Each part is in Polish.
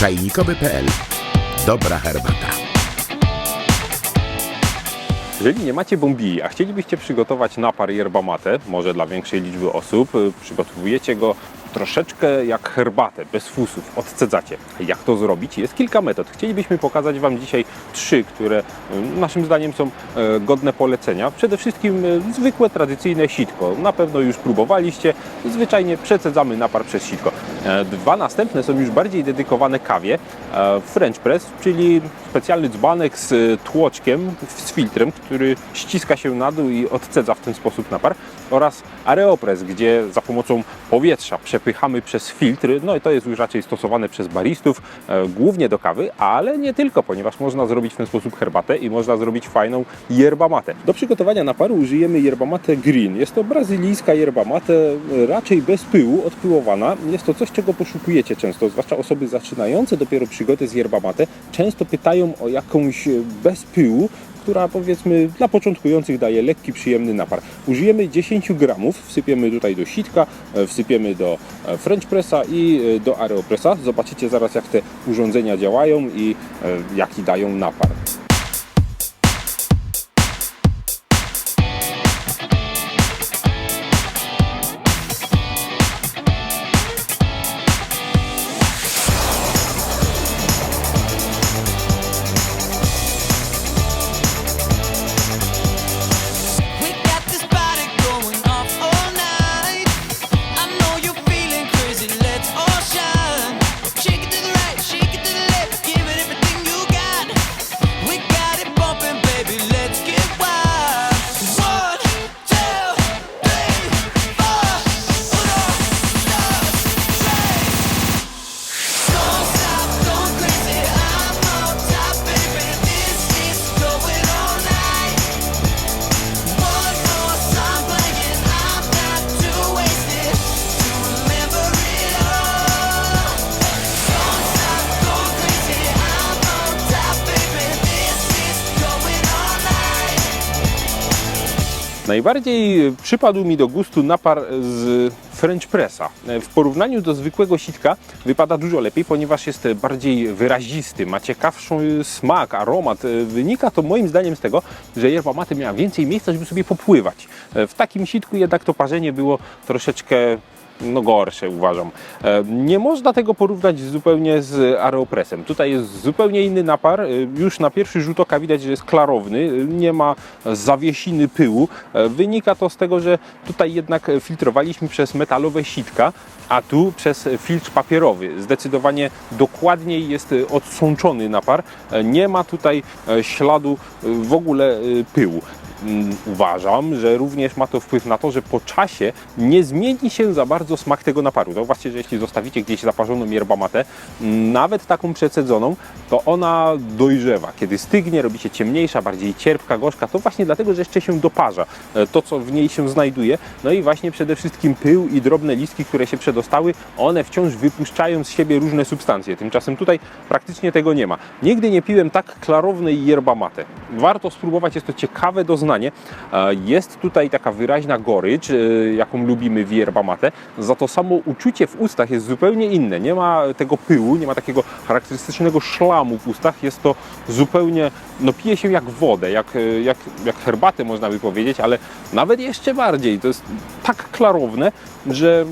czajnikowy.pl. Dobra herbata. Jeżeli nie macie bombii, a chcielibyście przygotować napar yerba mate, może dla większej liczby osób, y, przygotowujecie go troszeczkę jak herbatę, bez fusów, odcedzacie. Jak to zrobić? Jest kilka metod. Chcielibyśmy pokazać Wam dzisiaj trzy, które y, naszym zdaniem są e, godne polecenia. Przede wszystkim y, zwykłe, tradycyjne sitko. Na pewno już próbowaliście. Zwyczajnie przecedzamy napar przez sitko. E, Dwa następne są już bardziej dedykowane kawie. E, French press, czyli specjalny dzbanek z tłoczkiem, z filtrem, który ściska się na dół i odcedza w ten sposób napar. Oraz aeropress, gdzie za pomocą powietrza przepychamy przez filtry. No i to jest już raczej stosowane przez baristów, e, głównie do kawy, ale nie tylko, ponieważ można zrobić w ten sposób herbatę i można zrobić fajną yerba mate. Do przygotowania naparu użyjemy yerba mate green. Jest to brazylijska yerba mate, e, raczej bez pyłu, odpyłowana. Jest to coś, czego poszukujecie często, zwłaszcza osoby zaczynające dopiero przygodę z yerba mate. Często pytają o jakąś e, bez pyłu, która powiedzmy dla początkujących daje lekki, przyjemny napar. Użyjemy 10 gramów, wsypiemy tutaj do sitka, e, wsypiemy do e, French pressa i e, do aeropressa. Zobaczycie zaraz jak te urządzenia działają i jaki dają napar. Najbardziej przypadł mi do gustu napar z French pressa. W porównaniu do zwykłego sitka wypada dużo lepiej, ponieważ jest bardziej wyrazisty, ma ciekawszy smak, aromat. Wynika to moim zdaniem z tego, że yerba mate miała więcej miejsca, żeby sobie popływać. W takim sitku jednak to parzenie było troszeczkę no gorsze uważam. E, Nie można tego porównać zupełnie z Aeropressem. Tutaj jest zupełnie inny napar. E, Już na pierwszy rzut oka widać, że jest klarowny, e, nie ma zawiesiny pyłu. Wynika to z tego, że tutaj jednak filtrowaliśmy przez metalowe sitka, a tu przez filtr papierowy. Zdecydowanie dokładniej jest odsączony napar. Nie ma tutaj śladu w ogóle pyłu. Mm, Uważam, że również ma to wpływ na to, że po czasie nie zmieni się za bardzo smak tego naparu. Zauważcie, że jeśli zostawicie gdzieś zaparzoną yerba mate, mm, nawet taką przecedzoną, to ona dojrzewa. Kiedy stygnie, robi się ciemniejsza, bardziej cierpka, gorzka, to właśnie dlatego, że jeszcze się doparza e, to, co w niej się znajduje. No i właśnie przede wszystkim pył i drobne listki, które się przedostały, one wciąż wypuszczają z siebie różne substancje. Tymczasem tutaj praktycznie tego nie ma. Nigdy nie piłem tak klarownej yerba mate. Warto spróbować, jest to ciekawe doznanie. E, Jest tutaj taka wyraźna gorycz, e, jaką lubimy w yerba mate, za to samo uczucie w ustach jest zupełnie inne. Nie ma tego pyłu, nie ma takiego charakterystycznego szlamu w ustach. Jest to zupełnie, no pije się jak wodę, jak, e, jak, jak herbatę można by powiedzieć, ale nawet jeszcze bardziej. To jest tak klarowne, że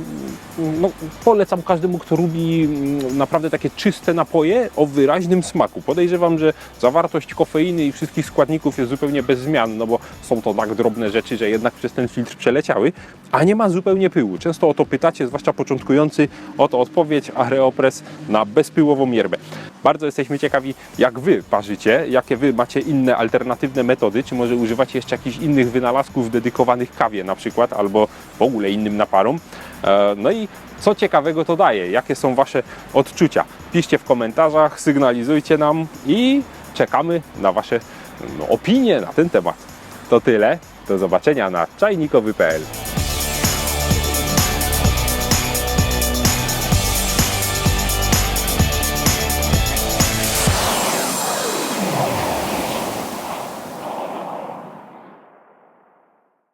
no, polecam każdemu, kto lubi mm, naprawdę takie czyste napoje o wyraźnym smaku. Podejrzewam, że zawartość kofeiny i wszystkich składników jest zupełnie bez zmian, no bo są to tak drobne rzeczy, że jednak przez ten filtr przeleciały, a nie ma zupełnie pyłu. Często o to pytacie, zwłaszcza początkujący, oto odpowiedź Areopress na bezpyłową yerbę. Bardzo jesteśmy ciekawi, jak Wy parzycie, jakie Wy macie inne alternatywne metody, czy może używacie jeszcze jakichś innych wynalazków dedykowanych kawie na przykład, albo w ogóle innym naparom. E, No i co ciekawego to daje, jakie są Wasze odczucia. Piszcie w komentarzach, sygnalizujcie nam i czekamy na Wasze no, opinie na ten temat. To tyle. Do zobaczenia na czajnikowy.pl.